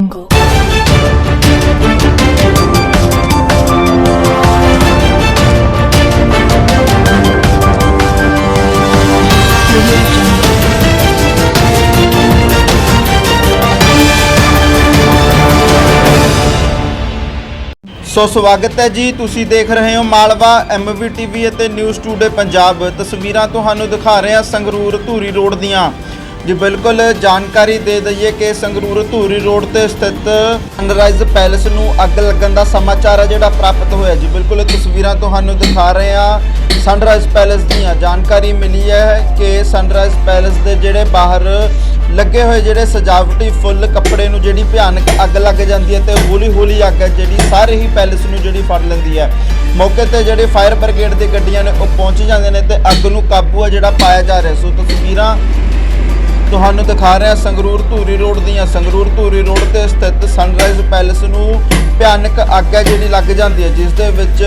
Jungle. ਸੋ ਸਵਾਗਤ ਹੈ ਜੀ, ਤੁਸੀਂ ਦੇਖ ਰਹੇ ਹੋ ਮਾਲਵਾ ਐਮਵੀ ਟੀਵੀ ਅਤੇ ਨਿਊਜ਼ ਟੂਡੇ ਪੰਜਾਬ ਤਸਵੀਰਾਂ ਤੁਹਾਨੂੰ ਦਿਖਾ ਰਹੇ ਹਾਂ ਸੰਗਰੂਰ ਧੂਰੀ ਰੋਡ ਦੀਆਂ ਜੀ, ਬਿਲਕੁਲ ਜਾਣਕਾਰੀ ਦੇ ਦਈਏ ਕਿ ਸੰਗਰੂਰ ਧੂਰੀ ਰੋਡ ਤੇ ਸਥਿਤ ਸਨਰਾਈਜ਼ ਪੈਲੇਸ ਨੂੰ ਅੱਗ ਲੱਗਣ ਦਾ ਸਮਾਚਾਰ ਹੈ ਜਿਹੜਾ ਪ੍ਰਾਪਤ ਹੋਇਆ ਜੀ। ਬਿਲਕੁਲ ਇਹ ਤਸਵੀਰਾਂ ਤੁਹਾਨੂੰ ਦਿਖਾ ਰਹੇ ਹਾਂ। ਸਨਰਾਈਜ਼ ਪੈਲੇਸ ਦੀਆਂ ਜਾਣਕਾਰੀ ਮਿਲੀ ਹੈ ਕਿ ਸਨਰਾਈਜ਼ ਪੈਲੇਸ ਦੇ ਜਿਹੜੇ ਬਾਹਰ ਲੱਗੇ ਹੋਏ ਜਿਹੜੇ ਸਜਾਵਟੀ ਫੁੱਲ ਕੱਪੜੇ ਨੂੰ ਜਿਹੜੀ ਭਿਆਨਕ ਅੱਗ ਲੱਗ ਜਾਂਦੀ ਹੈ ਤੇ ਹੌਲੀ ਹੌਲੀ ਅੱਗ ਜਿਹੜੀ ਸਾਰੇ ਹੀ ਪੈਲੇਸ ਨੂੰ ਜਿਹੜੀ ਫੜ ਲੈਂਦੀ ਹੈ। ਮੌਕੇ ਤੇ ਜਿਹੜੇ ਫਾਇਰ ਬ੍ਰਿਗੇਡ ਦੀ ਗੱਡੀਆਂ ਨੇ ਉਹ ਪਹੁੰਚ ਜਾਂਦੇ ਨੇ ਤੇ ਅੱਗ ਨੂੰ ਕਾਬੂ ਆ ਜਿਹੜਾ ਪਾਇਆ ਜਾ ਰਿਹਾ। ਸੋ ਤਸਵੀਰਾਂ ਤੁਹਾਨੂੰ ਦਿਖਾ ਰਿਹਾ ਸੰਗਰੂਰ ਧੂਰੀ ਰੋਡ ਦੀਆਂ। ਸੰਗਰੂਰ ਧੂਰੀ ਰੋਡ ਤੇ ਸਥਿਤ ਸਨਰਾਈਜ਼ ਪੈਲੇਸ ਨੂੰ ਭਿਆਨਕ ਅੱਗ ਹੈ ਜਿਹੜੀ ਲੱਗ ਜਾਂਦੀ ਹੈ, ਜਿਸ ਦੇ ਵਿੱਚ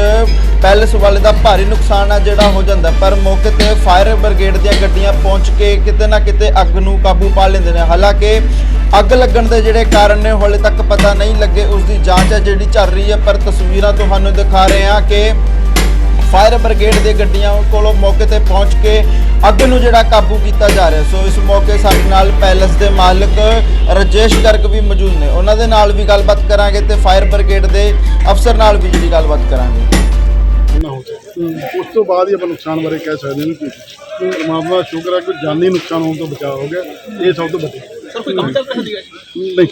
ਪੈਲੇਸ ਵਾਲੇ ਦਾ ਭਾਰੀ ਨੁਕਸਾਨ ਆ ਜਿਹੜਾ ਹੋ ਜਾਂਦਾ ਪਰ ਮੌਕੇ ਤੇ ਫਾਇਰ ਬ੍ਰਿਗੇਡ ਦੀਆਂ ਗੱਡੀਆਂ ਪਹੁੰਚ ਕੇ ਕਿਤੇ ਨਾ ਕਿਤੇ ਅੱਗ ਨੂੰ ਕਾਬੂ ਪਾ ਲੈਂਦੇ ਨੇ। ਹਾਲਾਂਕਿ ਅੱਗ ਲੱਗਣ ਦੇ ਜਿਹੜੇ ਕਾਰਨ ਨੇ ਹਾਲੇ ਤੱਕ ਪਤਾ ਨਹੀਂ ਲੱਗੇ। ਉਸ ਦੀ ਜਾਂਚ ਹੈ ਜਿਹੜੀ ਚੱਲ ਰਹੀ ਹੈ, ਪਰ ਤਸਵੀਰਾਂ ਤੁਹਾਨੂੰ ਦਿਖਾ ਰਹੇ ਹਾਂ ਕਿ ਫਾਇਰ ਬ੍ਰਿਗੇਡ ਦੇ ਗੱਡੀਆਂ ਕੋਲੋਂ ਮੌਕੇ ਤੇ ਪਹੁੰਚ ਕੇ ਅੱਗ ਨੂੰ ਜਿਹੜਾ ਕਾਬੂ ਕੀਤਾ ਜਾ ਰਿਹਾ। ਸੋ ਇਸ ਮੌਕੇ ਸਾਡੇ ਨਾਲ ਪੈਲਸ ਦੇ ਮਾਲਕ ਰਜੇਸ਼ ਗਰਗ ਵੀ ਮੌਜੂਦ ਨੇ। ਉਹਨਾਂ ਦੇ ਨਾਲ ਵੀ ਗੱਲਬਾਤ ਕਰਾਂਗੇ ਤੇ ਫਾਇਰ ਬ੍ਰਿਗੇਡ ਦੇ ਅਫਸਰ ਨਾਲ ਵੀ ਜਿਹੜੀ ਗੱਲਬਾਤ ਕਰਾਂਗੇ। ਨਾ ਹੋ ਸਕੇ ਉਸ ਤੋਂ ਬਾਅਦ ਹੀ ਆਪਾਂ ਨੁਕਸਾਨ ਬਾਰੇ ਕਹਿ ਸਕਦੇ ਹਾਂ ਕਿ ਪਰਮਾਤਮਾ ਦਾ ਸ਼ੁਕਰ ਹੈ ਕਿ ਜਾਨੀ ਨੁਕਸਾਨ ਹੋਣ ਤੋਂ ਬਚਾਅ ਹੋ ਗਿਆ। ਇਹ ਸਭ ਤੋਂ ਵੱਡੀ ਸਰ ਕੋਈ ਕੰਮ ਚੱਲ ਰਿਹਾ ਸੀਗਾ ਨਹੀਂ।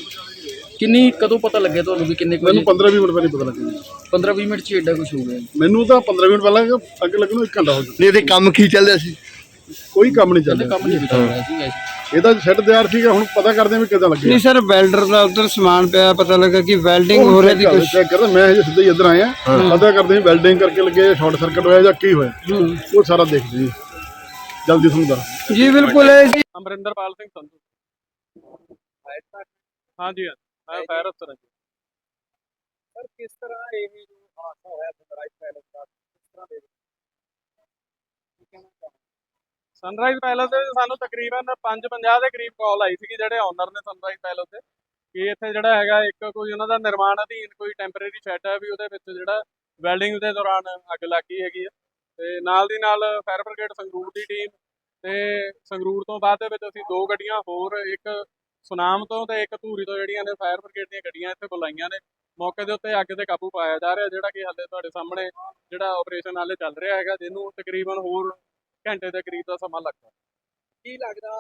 ਕਿੰਨੀ ਕਦੋਂ ਪਤਾ ਲੱਗਿਆ ਤੁਹਾਨੂੰ ਵੀ ਕਿੰਨੇ ਮੈਨੂੰ ਵਜੇ? 15 20 ਮਿੰਟ ਪਹਿਲਾਂ ਪਤਾ ਲੱਗਿਆ। 15 20 ਮਿੰਟ ਚ ਐਡਾ ਕੁਝ ਹੋ ਗਿਆ। ਮੈਨੂੰ ਤਾਂ 15 ਮਿੰਟ ਪਹਿਲਾਂ ਅੱਗ ਲੱਗਣ ਨੂੰ 1 ਘੰਟਾ ਹੋ ਗਿਆ। ਨਹੀਂ ਤੇ ਕੰਮ ਕੀ ਚੱਲ ਰਿਹਾ ਸੀ? ਕੋਈ ਕੰਮ ਨਹੀਂ ਚੱਲ ਰਿਹਾ। ਕੰਮ ਨਹੀਂ ਵਿਚਾਰ ਰਿਹਾ ਸੀਗਾ ਇਹਦਾ ਸੈੱਟ ਤਿਆਰ ਸੀਗਾ ਹੁਣ ਪਤਾ ਕਰਦੇ ਹਾਂ ਵੀ ਕਿੱਦਾਂ ਲੱਗਿਆ। ਨਹੀਂ ਸਰ ਵੈਲਡਰ ਦਾ ਉਧਰ ਸਮਾਨ ਪਿਆ ਪਤਾ ਲੱਗਾ ਕਿ ਵੈਲਡਿੰਗ ਹੋ ਰਹੀ ਸੀ ਕੁਝ ਚੈੱਕ ਕਰਦਾ ਮੈਂ ਹਜੇ ਸਿੱਧਾ ਹੀ ਇੱਧਰ ਆਇਆ। ਪਤਾ ਕਰਦੇ ਹਾਂ ਵੈਲਡਿੰਗ ਕਰਕੇ ਲੱਗੇ ਸ਼ਾਰਟ ਸਰਕਟ ਹੋਇਆ ਜਾਂ ਕੀ ਹੋਇਆ। ਉਹ ਸਾਰਾ ਦੇਖਦੇ ਜੀ। ਜਲਦੀ ਤੁਹਾਨੂੰ ਦੱਸ ਜੀ ਬਿਲਕੁਲ ਇਹ ਜੀ। ਅਮਰਿੰਦਰਪਾਲ ਸਿੰਘ ਸੰਧੂ। ਹਾਂ ਮੈਂ ਫਾਇਰ ਅਫਸਰ ਹਾਂ ਜੀ। ਸਰ ਕਿਸ ਤਰ੍ਹਾਂ ਇਹ ਜੋ ਹਾਦਸਾ ਹੋਇਆ ਸਨਰਾਈਜ਼ ਪੈਲੇਸ ਦਾ ਕਿਸ ਤਰ੍ਹਾਂ ਦੇ ਸਨਰਾਈਜ਼ ਪੈਲਸ ਦੇ ਵਿੱਚ ਸਾਨੂੰ ਤਕਰੀਬਨ 5:50 ਦੇ ਕਰੀਬ ਕਾਲ ਆਈ ਸੀਗੀ ਜਿਹੜੇ ਓਨਰ ਨੇ ਸਨਰਾਈਜ਼ ਪੈਲੇਸ ਦੇ, ਕਿ ਇੱਥੇ ਜਿਹੜਾ ਹੈਗਾ ਇੱਕ ਕੋਈ ਉਹਨਾਂ ਦਾ ਨਿਰਮਾਣ ਅਧੀਨ ਕੋਈ ਟੈਂਪਰੇਰੀ ਸ਼ੈੱਡ ਹੈ ਵੀ ਉਹਦੇ ਵਿੱਚ ਜਿਹੜਾ ਵੈਲਡਿੰਗ ਦੇ ਦੌਰਾਨ ਅੱਗ ਲੱਗੀ ਹੈਗੀ ਆ। ਤੇ ਨਾਲ ਦੀ ਨਾਲ ਫਾਇਰ ਬ੍ਰਿਗੇਡ ਸੰਗਰੂਰ ਦੀ ਟੀਮ ਤੇ ਸੰਗਰੂਰ ਤੋਂ ਬਾਅਦ ਦੇ ਵਿੱਚ ਅਸੀਂ ਦੋ ਗੱਡੀਆਂ ਹੋਰ, ਇੱਕ ਸੁਨਾਮ ਤੋਂ ਤੇ ਇੱਕ ਧੂਰੀ ਤੋਂ ਜਿਹੜੀਆਂ ਨੇ ਫਾਇਰ ਬ੍ਰਿਗੇਡ ਦੀਆਂ ਗੱਡੀਆਂ ਇੱਥੇ ਬੁਲਾਈਆਂ ਨੇ। ਮੌਕੇ ਦੇ ਉੱਤੇ ਅੱਗ ਤੇ ਕਾਬੂ ਪਾਇਆ ਜਾ ਰਿਹਾ ਜਿਹੜਾ ਕਿ ਹਾਲੇ ਤੁਹਾਡੇ ਸਾਹਮਣੇ ਜਿਹੜਾ ਆਪਰੇਸ਼ਨ ਹਾਲੇ ਚੱਲ ਰਿਹਾ ਹੈਗਾ, ਜਿਹਨੂੰ ਤਕਰੀਬਨ ਹੋਰ ਘੰਟੇ ਦੇ ਕਰੀਬ ਦਾ ਸਮਾਂ ਲੱਗਦਾ। ਕੀ ਲੱਗਦਾ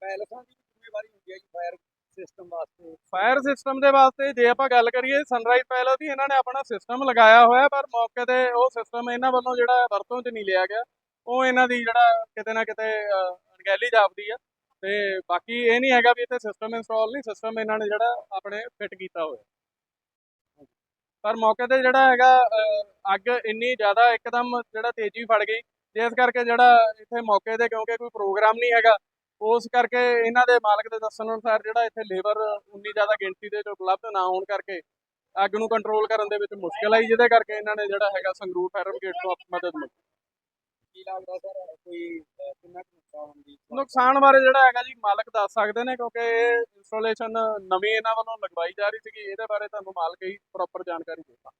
ਪੈਲਸਾਂ ਦੀ ਜ਼ਿੰਮੇਵਾਰੀ ਹੁੰਦੀ ਹੈ ਜੀ ਫਾਇਰ ਸਿਸਟਮ ਵਾਸਤੇ? ਫਾਇਰ ਸਿਸਟਮ ਦੇ ਵਾਸਤੇ ਜੇ ਆਪਾਂ ਗੱਲ ਕਰੀਏ ਸਨਰਾਈਜ਼ ਪੈਲਸ ਦੀ ਇਹਨਾਂ ਨੇ ਆਪਣਾ ਸਿਸਟਮ ਲਗਾਇਆ ਹੋਇਆ ਪਰ ਮੌਕੇ ਤੇ ਉਹ ਸਿਸਟਮ ਇਹਨਾਂ ਵੱਲੋਂ ਜਿਹੜਾ ਵਰਤੋਂ 'ਚ ਨਹੀਂ ਲਿਆ ਗਿਆ। ਉਹ ਇਹਨਾਂ ਦੀ ਜਿਹੜਾ ਕਿਤੇ ਨਾ ਕਿਤੇ ਅਣਗਹਿਲੀ ਜਾਪਦੀ ਆ ਤੇ ਬਾਕੀ ਇਹ ਨਹੀਂ ਹੈਗਾ ਵੀ ਇੱਥੇ ਸਿਸਟਮ ਇੰਸਟਾਲ ਨਹੀਂ ਸਿਸਟਮ ਇਹਨਾਂ ਨੇ ਜਿਹੜਾ ਆਪਣੇ ਫਿੱਟ ਕੀਤਾ ਹੋਇਆ। ਪਰ ਮੌਕੇ ਤੇ ਜਿਹੜਾ ਹੈਗਾ ਅੱਗ ਇੰਨੀ ਜ਼ਿਆਦਾ ਇੱਕਦਮ ਜਿਹੜਾ ਤੇਜ਼ੀ ਫੜ ਗਈ ਜਿਸ ਕਰਕੇ ਜਿਹੜਾ ਇੱਥੇ ਮੌਕੇ ਤੇ ਕਿਉਂਕਿ ਕੋਈ ਪ੍ਰੋਗਰਾਮ ਨਹੀਂ ਹੈਗਾ ਉਸ ਕਰਕੇ ਇਹਨਾਂ ਦੇ ਮਾਲਕ ਦੇ ਦੱਸਣ ਅਨੁਸਾਰ ਜਿਹੜਾ ਇੱਥੇ ਲੇਬਰ ਉਨੀ ਜ਼ਿਆਦਾ ਗਿਣਤੀ ਦੇ ਵਿੱਚ ਉਪਲਬਧ ਨਾ ਹੋਣ ਕਰਕੇ ਅੱਗ ਨੂੰ ਕੰਟਰੋਲ ਕਰਨ ਦੇ ਵਿੱਚ ਮੁਸ਼ਕਲ ਆਈ ਜਿਹਦੇ ਕਰਕੇ ਇਹਨਾਂ ਨੇ ਜਿਹੜਾ ਹੈਗਾ ਸੰਗਰੂਰ ਫਾਇਰ ਬ੍ਰਿਗੇਡ ਤੋਂ ਮਦਦ ਮੰਗੀ ਕੀ ਲੱਗਦਾ ਸਰ ਕੋਈ ਅਹ, ਕਿੰਨਾ ਕੁ ਨੁਕਸਾਨ ਦੀ ਨੁਕਸਾਨ ਬਾਰੇ ਜਿਹੜਾ ਹੈਗਾ ਜੀ ਮਾਲਕ ਦੱਸ ਸਕਦੇ ਨੇ ਕਿਉਂਕਿ ਇਹ ਇੰਸਟਾਲੇਸ਼ਨ ਨਵੀਂ ਇਹਨਾਂ ਵੱਲੋਂ ਲਗਵਾਈ ਜਾ ਰਹੀ ਸੀਗੀ ਇਹਦੇ ਬਾਰੇ ਤੁਹਾਨੂੰ ਮਾਲਕ ਹੀ ਪ੍ਰੋਪਰ ਜਾਣਕਾਰੀ ਦੇਗਾ